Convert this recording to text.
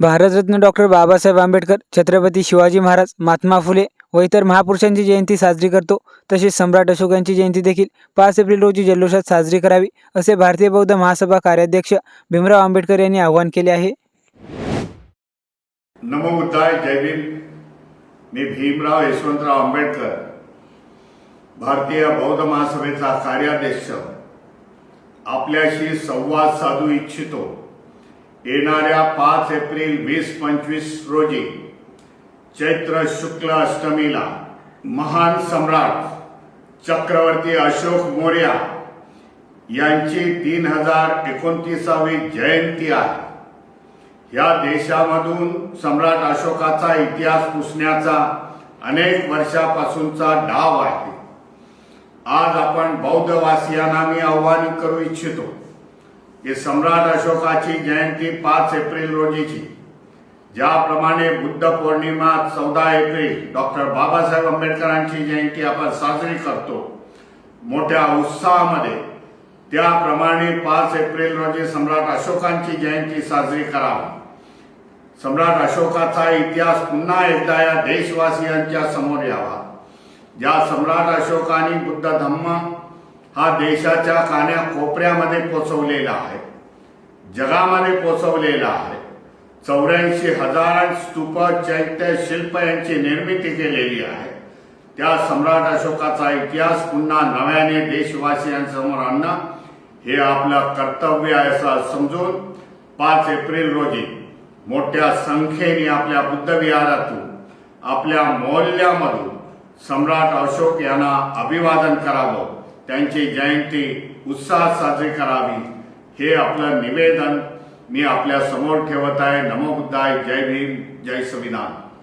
Bharat Ratna doctor Babasaheb Ambedkar Chhatrapati Shivaji Maharaj Mahatma Phule व इतर महापुरुषांची जयंती साजरी करतो. तसेच सम्राट अशोक यांची जयंती देखील पाच एप्रिल रोजी जल्लोषात साजरी करावी असे भारतीय बौद्ध महासभा कार्याध्यक्ष भीमराव आंबेडकर यांनी आवाहन केले आहे. नमो जय भीम. मी भीमराव यशवंतराव आंबेडकर भारतीय बौद्ध महासभेचा कार्याध्यक्ष. आपल्याशी संवाद साधू इच्छितो. येणाऱ्या पाच एप्रिल वीस पंचवीस रोजी चैत्र शुक्ल अष्टमीला महान सम्राट चक्रवर्ती अशोक मौर्या यांची तीन हजार एकोणतीसावी जयंती आहे. या देशामधून सम्राट अशोकाचा इतिहास पुसण्याचा अनेक वर्षापासूनचा डाव आहे. आज आपण बौद्धवासियांना मी आव्हान करू इच्छितो. की सम्राट अशोकाची जयंती पाच एप्रिल रोजीची. ज्याप्रमाणे बुद्ध पौर्णिमा चौदा एप्रिल डॉक्टर बाबासाहेब आंबेडकरांची जयंती आपण साजरी करतो. मोठ्या उत्साहामध्ये. त्याप्रमाणे पाच एप्रिल रोजी सम्राट अशोकांची जयंती साजरी करावी. सम्राट अशोकाचा इतिहास पुन्हा एकदा या देशवासियांच्या समोर यावा. ज्या सम्राट अशोकाने बुद्ध धम्म हा देशाच्या कान्या कोपऱ्यामध्ये पोचवलेला आहे. जगामध्ये पोचवलेला आहे. चौऱ्याऐंशी हजार स्तूप चैत्य शिल्प यांची निर्मिती केलेली आहे. त्या सम्राट अशोकाचा इतिहास पुन्हा नव्याने देशवासियांसमोर आणणं हे आपलं कर्तव्य आहे असं समजून पाच एप्रिल रोजी मोठ्या संख्येने आपल्या बुद्धविहारातून आपल्या मौल्यामधून सम्राट अशोक यांना अभिवादन करावं. त्यांची जयंती उत्साहात साजरी करावी. हे आपलं निवेदन मी आपल्यासमोर ठेवत आहे. नमो बुद्धाय. जय भीम. जय संविधान.